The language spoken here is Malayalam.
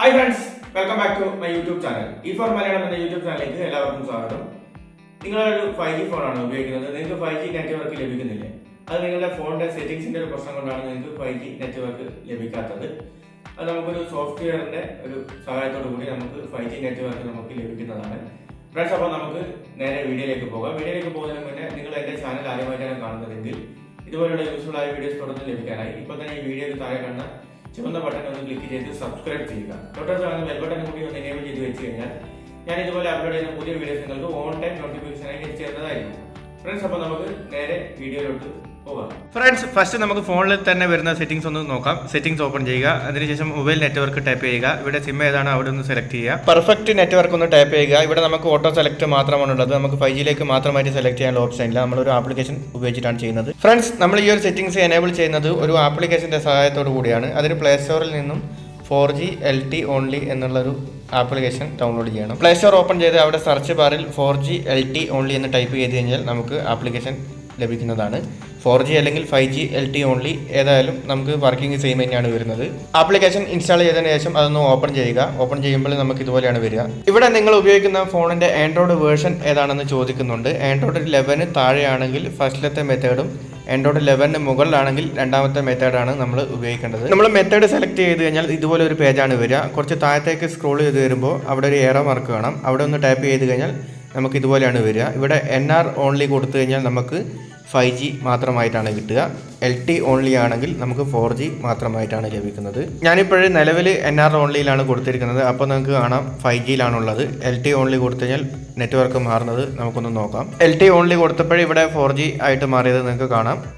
Hi friends welcome back to my YouTube channel E four Malayalam എന്ന യൂട്യൂബ് ചാനലിലേക്ക് എല്ലാവർക്കും സ്വാഗതം. നിങ്ങളൊരു ഫൈവ് ജി ഫോണാണ് ഉപയോഗിക്കുന്നത്. നിങ്ങൾക്ക് ഫൈവ് ജി നെറ്റ്വർക്ക് ലഭിക്കുന്നില്ലേ. അത് നിങ്ങളുടെ ഫോണിന്റെ സെറ്റിംഗ്സിന്റെ ഒരു പ്രശ്നം കൊണ്ടാണ് നിങ്ങൾക്ക് ഫൈവ് ജി നെറ്റ്വർക്ക് ലഭിക്കാത്തത്. അത് നമുക്കൊരു സോഫ്റ്റ്വെയറിന്റെ ഒരു സഹായത്തോടു കൂടി നമുക്ക് ഫൈവ് ജി നെറ്റ്വർക്ക് നമുക്ക് ലഭിക്കുന്നതാണ്. ഫ്രണ്ട്സ് അപ്പോൾ നമുക്ക് നേരെ വീഡിയോയിലേക്ക് പോകാം. വീഡിയോയിലേക്ക് പോകുന്നതിന് മുന്നേ നിങ്ങൾ എന്റെ ചാനൽ ആദ്യമായിട്ടാണ് കാണുന്നതെങ്കിൽ ഇതുപോലുള്ള യൂസ്ഫുൾ ആയ വീഡിയോസ് തുടർന്ന് ലഭിക്കാനായി. ഇപ്പോൾ തന്നെ ഈ വീഡിയോയിൽ താഴെ കാണുന്ന ചുവന്ന ബട്ടൺ ഒന്ന് ക്ലിക്ക് ചെയ്ത് സബ്സ്ക്രൈബ് ചെയ്യുക. തൊട്ടടുത്ത് കാണുന്ന ബെൽ ബട്ടൺ കൂടി ഒന്ന് എനേബിൾ ചെയ്ത് വെച്ച് കഴിഞ്ഞാൽ ഞാൻ ഇതുപോലെ അപ്ലോഡ് ചെയ്യുന്ന പുതിയ വീഡിയോസ് നിങ്ങൾക്ക് ഓൺ ടൈം നോട്ടിഫിക്കേഷനായി എത്തിച്ചേരുന്നതായിരിക്കും ഫ്രണ്ട്സ് അപ്പോൾ നമുക്ക് നേരെ വീഡിയോയിലോട്ട് ഫ്രണ്ട്സ് ഫസ്റ്റ് നമുക്ക് ഫോണിൽ തന്നെ വരുന്ന സെറ്റിംഗ്സ് ഒന്ന് നോക്കാം. സെറ്റിംഗ്സ് ഓപ്പൺ ചെയ്യുക. അതിനുശേഷം മൊബൈൽ നെറ്റ്വർക്ക് ടൈപ്പ് ചെയ്യുക. ഇവിടെ സിം ഏതാണ് അവിടെ ഒന്ന് സെലക്ട് ചെയ്യുക. പെർഫെക്റ്റ് നെറ്റ്വർക്ക് ഒന്ന് ടൈപ്പ് ചെയ്യുക. ഇവിടെ നമുക്ക് ഓട്ടോ സെലക്ട് മാത്രമാണ് ഉള്ളത് നമുക്ക് ഫൈവ് ജിയിലേക്ക് മാത്രമായിട്ട് സെലക്ട് ചെയ്യാനുള്ള ഓപ്ഷൻ ഇല്ല. നമ്മളൊരു ആപ്ലിക്കേഷൻ ഉപയോഗിച്ചിട്ടാണ് ചെയ്യുന്നത്. ഫ്രണ്ട്സ് നമ്മൾ ഈ ഒരു സെറ്റിംഗ്സ് എനേബിൾ ചെയ്യുന്നത് ഒരു ആപ്ലിക്കേഷന്റെ സഹായത്തോടു കൂടിയാണ്. അതിന് പ്ലേ സ്റ്റോറിൽ നിന്നും four G L T only എന്നുള്ളൊരു ആപ്ലിക്കേഷൻ ഡൗൺലോഡ് ചെയ്യണം. പ്ലേ സ്റ്റോർ ഓപ്പൺ ചെയ്ത് അവിടെ സെർച്ച് ബാറിൽ four G L T only എന്ന് ടൈപ്പ് ചെയ്ത് കഴിഞ്ഞാൽ നമുക്ക് ആപ്ലിക്കേഷൻ ലഭിക്കുന്നതാണ്. ഫോർ ജി അല്ലെങ്കിൽ five G L T only ഏതായാലും നമുക്ക് വർക്കിംഗ് സെയിം തന്നെയാണ് വരുന്നത്. ആപ്ലിക്കേഷൻ ഇൻസ്റ്റാൾ ചെയ്തതിന് ശേഷം അതൊന്ന് ഓപ്പൺ ചെയ്യുക. ഓപ്പൺ ചെയ്യുമ്പോൾ നമുക്ക് ഇതുപോലെയാണ് വരിക. ഇവിടെ നിങ്ങൾ ഉപയോഗിക്കുന്ന ഫോണിന്റെ ആൻഡ്രോയിഡ് വേർഷൻ ഏതാണെന്ന് ചോദിക്കുന്നുണ്ട്. ആൻഡ്രോയിഡ് ലെവന് താഴെയാണെങ്കിൽ ഫസ്റ്റിലത്തെ മെത്തേഡും ആൻഡ്രോയിഡ് ലെവനിന് മുകളിലാണെങ്കിൽ രണ്ടാമത്തെ മെത്തേഡാണ് നമ്മൾ ഉപയോഗിക്കേണ്ടത്. നമ്മൾ മെത്തേഡ് സെലക്ട് ചെയ്ത് കഴിഞ്ഞാൽ ഇതുപോലെ ഒരു പേജാണ് വരിക. കുറച്ച് താഴത്തേക്ക് സ്ക്രോൾ ചെയ്ത് വരുമ്പോൾ അവിടെ ഒരു ഏറോ മാർക്ക് കാണാം. അവിടെ ഒന്ന് ടാപ്പ് ചെയ്ത് കഴിഞ്ഞാൽ നമുക്ക് ഇതുപോലെയാണ് വരിക. ഇവിടെ എൻ ആർ ഓൺലി കൊടുത്തു കഴിഞ്ഞാൽ നമുക്ക് ഫൈവ് ജി മാത്രമായിട്ടാണ് കിട്ടുക. എൽ ടി ഓൺലി ആണെങ്കിൽ നമുക്ക് ഫോർ ജി മാത്രമായിട്ടാണ് ലഭിക്കുന്നത്. ഞാനിപ്പോഴും നിലവിൽ എൻ ആർ ഓൺലിയിലാണ് കൊടുത്തിരിക്കുന്നത്. അപ്പോൾ നിങ്ങൾക്ക് കാണാം ഫൈവ് ജിയിലാണുള്ളത് എൽ ടി ഓൺലി കൊടുത്തു കഴിഞ്ഞാൽ നെറ്റ്വർക്ക് മാറുന്നത് നമുക്കൊന്ന് നോക്കാം. എൽ ടി ഓൺലി കൊടുത്തപ്പോഴേ ഇവിടെ ഫോർ ജി ആയിട്ട് മാറിയത് നിങ്ങൾക്ക് കാണാം.